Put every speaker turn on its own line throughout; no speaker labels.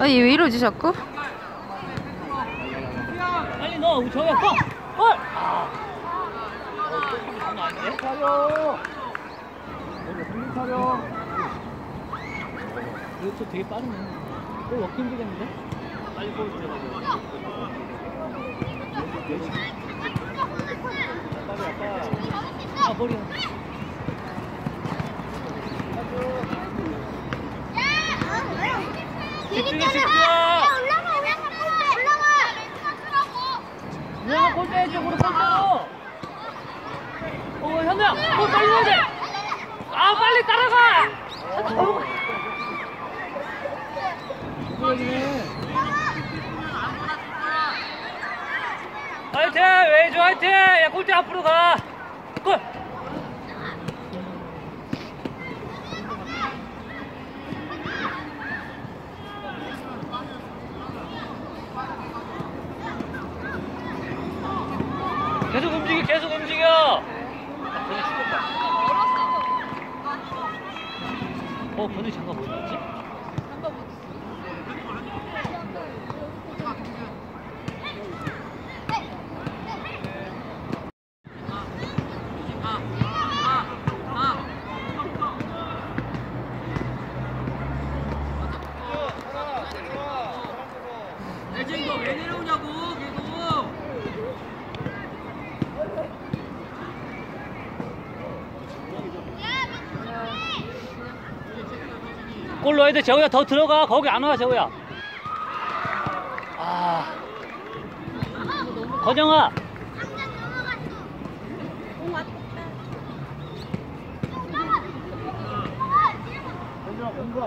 아니 왜 이러지 자꾸?
빨리 넣어 우리! 골! 아 장난 아닌데?
차려. 정신 차려.
이것도 되게 빠르네 골 넣기 힘들겠는데? 빨리 골 들어가고 아 머리 집중해 집중! 골대 쪽으로 골대로! 어 현우야 골 빨리 넣어야 돼! 아 빨리 따라가! 화이팅! 웨이즈 화이팅! 야 골대 앞으로 가! 골! 계속 움직여 계속 움직여! 아, 건이 죽겠다. 어 건이 장갑 어디 갔지?
대체 이거 왜 내려오냐고 계속
골 넣어야 돼 재호야 더 들어가 거기 안와 재호야 아
얘들아 공부라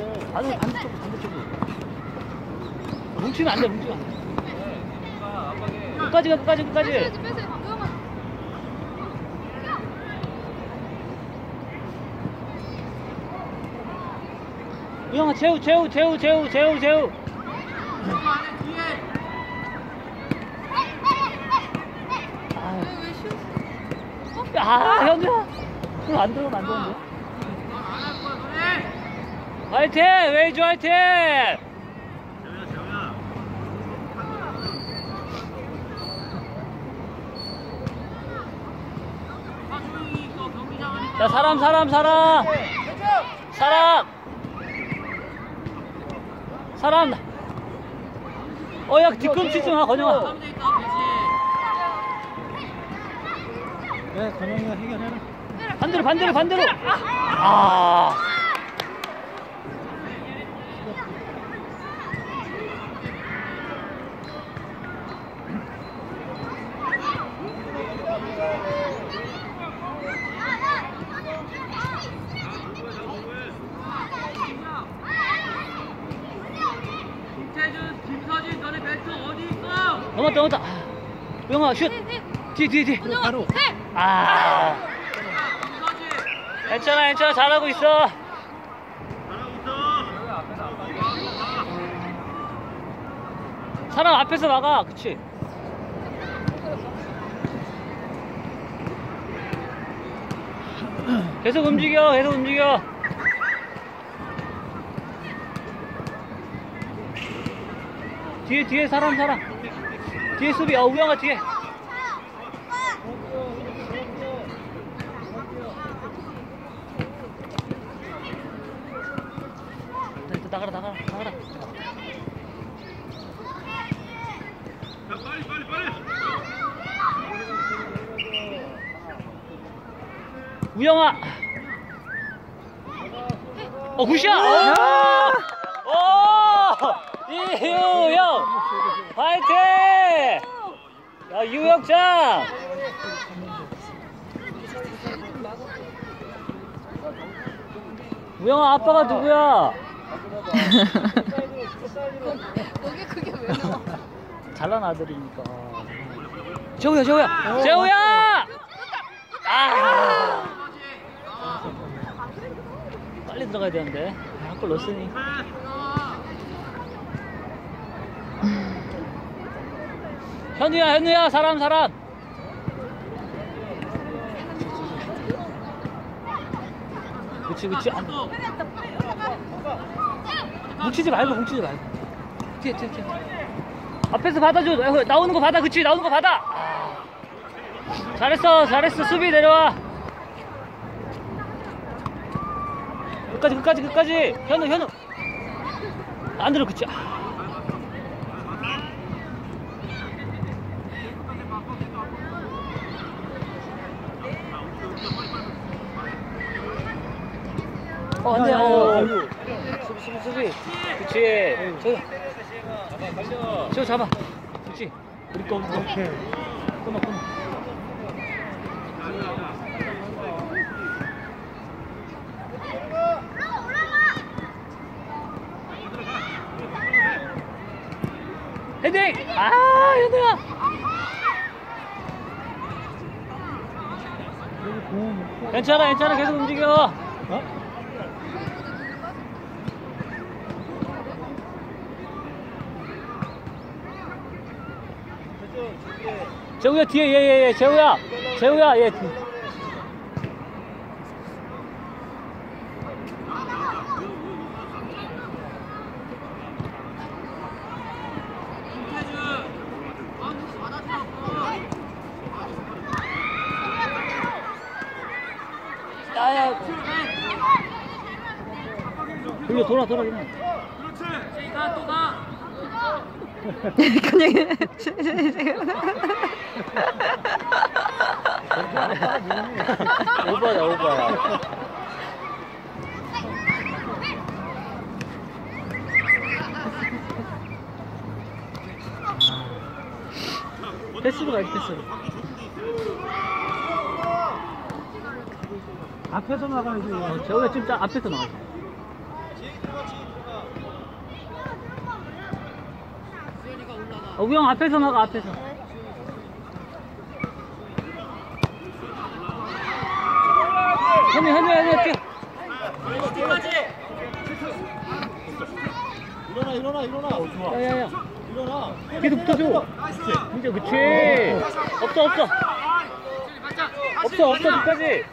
주죠. 공격을 못해.
반대 반대쪽으로 반대쪽으로 뭉치면 안 돼 뭉치면 안 돼. 끝까지 가 끝까지 끝까지. 우영아 재우 재우 재우 재우 재우 재우. 아, 아 현주야 그럼 안 들어가면 안 되는데 화이팅! 웨이즈 화이팅! 자 사람 사람 사람! 사람! 사람! 어야 뒤꿈치 좀하 건영아.
네, 건영이가 해결해라.
반대로 반대로 반대로! 아
김태준, 김서진 너네 벨트 어디 있어?
넘었다 넘었다. 아, 우영아 슛. 뒤에 뒤에 뒤에
바로.
아. 괜찮아 괜찮아. 잘하고 있어. 사람 앞에서 막아 그치? 계속 움직여 계속 움직여. 뒤에 뒤에 사람 사람 뒤에 수비. 어 우영아 뒤에. 나가라 나가라 나가라. 우영아. 어 굿샷. 오! 오! 이유영 화이팅 야 유영장 우영아 아빠가 누구야?
거기 그게 왜 나와?
잘난 아들이니까. 재우야, 재우야, 재우야! 아! 빨리 들어가야 되는데. 아, 한골 넣었으니. 현우야, 현우야, 사람, 사람. 그치, 그치. 안... 뭉치지 말고, 뭉치지 말고. 뒤에, 뒤에, 뒤에. 앞에서 받아줘. 어, 나오는 거 받아. 그치, 나오는 거 받아. 아. 잘했어, 잘했어. 수비 내려와. 끝까지, 끝까지, 끝까지. 현우, 현우. 안 들어, 그치. 어, 안 돼. 어. 수비, 수비, 수비. 그치. 저기. 저 잡아. 그치. 우리 거, 우리 거. 끊어, 끊어. 헤딩! 아, 현우야! 괜찮아, 괜찮아. 계속 움직여.
어?
재우야, 뒤에, 예, 예, 예. 재우야. 재우야, 예. 뒤. 야, 야. 돌려, 돌아, 돌아, 그냥.
그 냥
오버야, 오버야. 패스로 가야지, 패스로.
앞에서 나가야지.
어, 재호야 지금 딱 앞에서 나와. 어, 우영 앞에서 나가, 앞에서. 현우, 현우, 현우, 뛰어.
일어나, 일어나, 일어나. 어, 좋아.
야, 야, 야.
일어나.
뒤도 붙어줘. 진짜, 그치. 없어, 없어. 없어, 없어, 끝까지.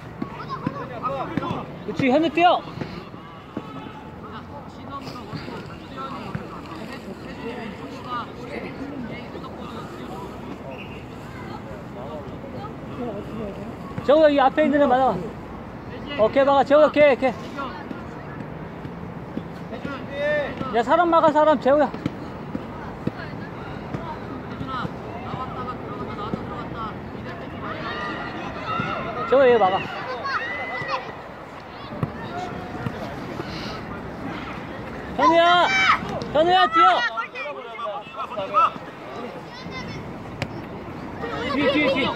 그치, 현우 뛰어. 재호야, 이 앞에 있는 애 맞아. 오케이, 막아. 재호야, 오케이, 오케이. 야, 사람 막아, 사람. 재호야. 재호야, 얘 막아. 현우야! 현우야, 뛰어! 뒤에, 뒤에, 뒤에.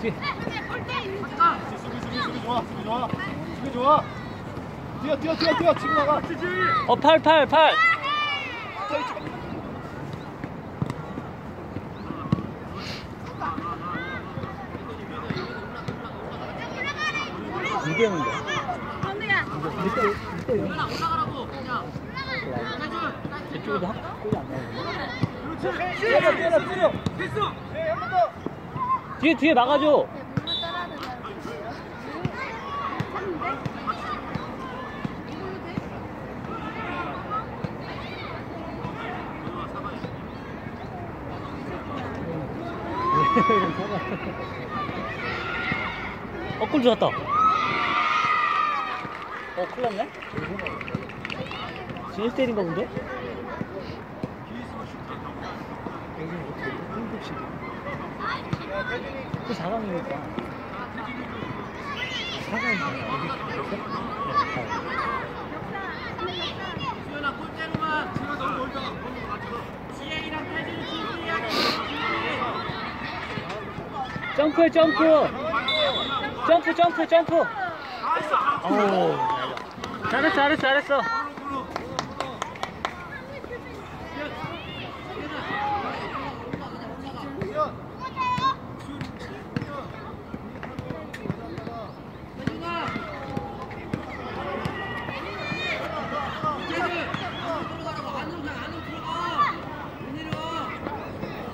뒤
뛰어, 뛰어, 뛰어, 뛰어. 치고 나가.
어, 팔, 팔, 팔. 이대는데. 저쪽에도 한 골이 안 나오네.
뛰어, 뛰어, 뛰어.
뒤에, 뒤에 막아줘. 어, 골 들어왔다. 어, 큰일 났네? 진일 때린가 본데? 그 4강이니까.
사과는
수현아 골대로만 지금 너무 멀다 지혜이랑 태진이 준비해야 돼
점프, 점프! 점프, 점프, 점프! 잘했어 잘했어 잘했어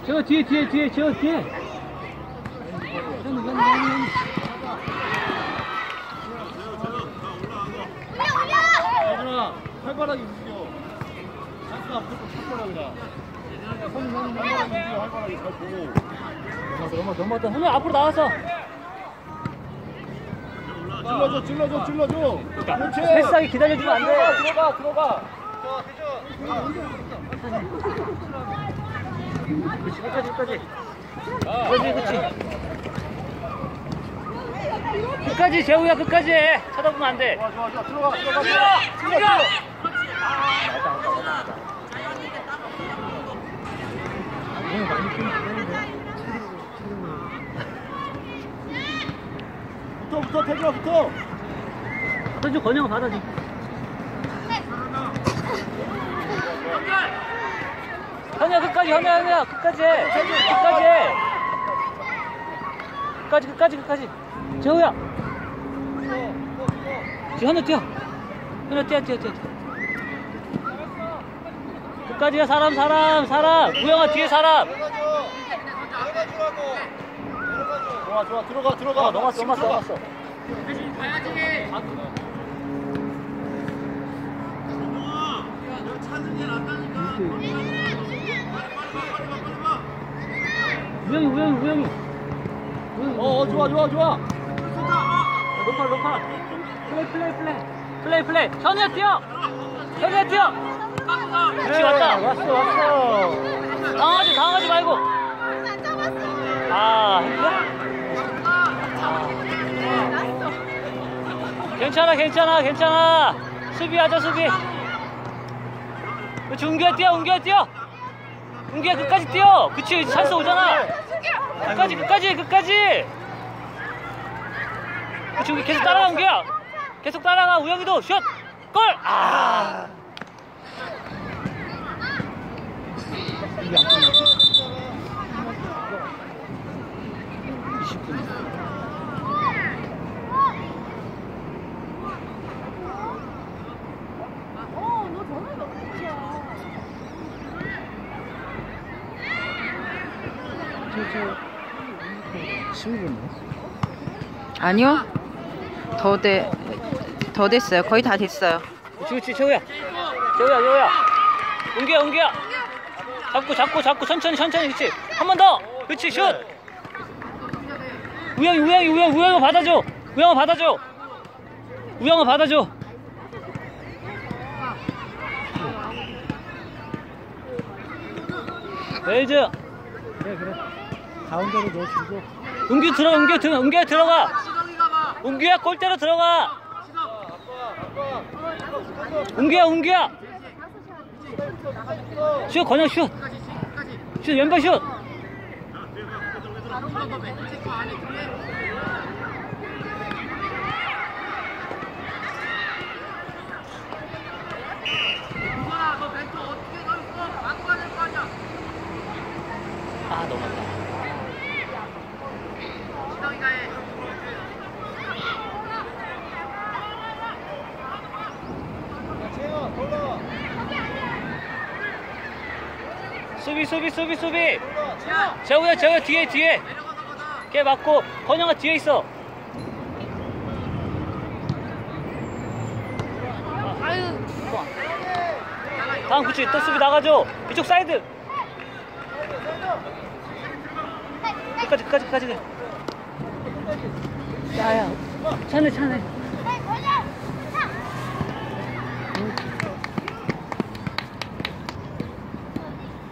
저 뒤에 뒤에 뒤에 저 뒤에 현우 현우 현우
얘들아 활발하게 움직여. 찬스가 무조건 그냥 손이 손이 활발하게 움직여. 활발하게 잘 보고.
넘어 넘어다. 현우 앞으로 나와서.
찔러줘 찔러줘 찔러줘. 그렇지.
패스하게 기다려주면 안
들어가
돼.
들어가 들어가.
그렇지 끝까지 끝까지. 그렇지 그렇지. 끝까지 재우야 끝까지 해. 쳐다보면 안 돼.
좋아 좋아 좋아. 들어가 들어가. 찔러 찔러 붙어 태주야 붙어
선주 건영 받아줘. 현우야 끝까지 현우야 현우야 끝까지 해. 끝까지 해. 끝까지 끝까지 끝까지. 재우야. 현우 뛰어. 현우 뛰어 뛰어. 뛰어. 끝까지야 사람 사람 사람. 우영아 뒤에 사람.
좋아 좋아 들어가 들어가
어, 넘었어 넘었어. 넘었어. 우영이 우영이 우영이. 우영이.
어, 어 좋아 좋아 좋아
로컬 로컬 플레이 플레이 플레이 플레이 플레이 현우야 뛰어 현우야 뛰어 그렇지 왔다.
왔어 왔어.
당하지 당하지 말고. 아? 괜찮아 괜찮아 괜찮아. 수비하자 수비. 그렇지 은규야 뛰어 은규야 뛰어. 은규야 끝까지 뛰어. 그치 찬스 오잖아. 끝까지 끝까지 끝까지. 그치 우리 계속 따라가 은규야. 계속 따라가 우영이도. 슛! 골! 아
어너 전화가 몇 분이야
아니요. 더 돼, 더 됐어요. 거의 다 됐어요.
그치 그치 최우야 최우야 최우야 은규야 은규야 잡고 잡고 잡고 천천히 천천히 그치? 한번 더! 그치 슛! 우영이 우영이 우영 우영아 받아줘! 우영아 받아줘! 우영아 받아줘! 벨즈!
그래 그래. 가운데로 넣어 주고.
은규 들어 은규 들어 은규야 들어가! 은규야 골대로 들어가! 은규야 은규야 슛 건영 슛슛 왼발 슛 아, 넘었다.
재영아 골라
수비, 수비, 수비, 수비. 재우야, 재우야, 뒤에, 뒤에. 걔 맞고, 건영아 뒤에 있어.
아유
다음 구치 또 수비 나가줘. 이쪽 사이드. 끝까지, 끝까지, 끝까지. 야, 야. 차네, 차네.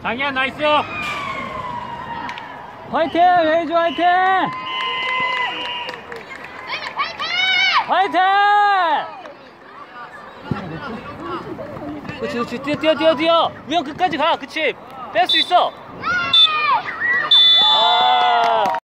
장이야 나이스
화이팅! 레이즈 화이팅! 화이팅! 그치, 그치. 뛰어, 뛰어, 뛰어, 뛰어. 우영 끝까지 가. 그치. 뺄 수 있어.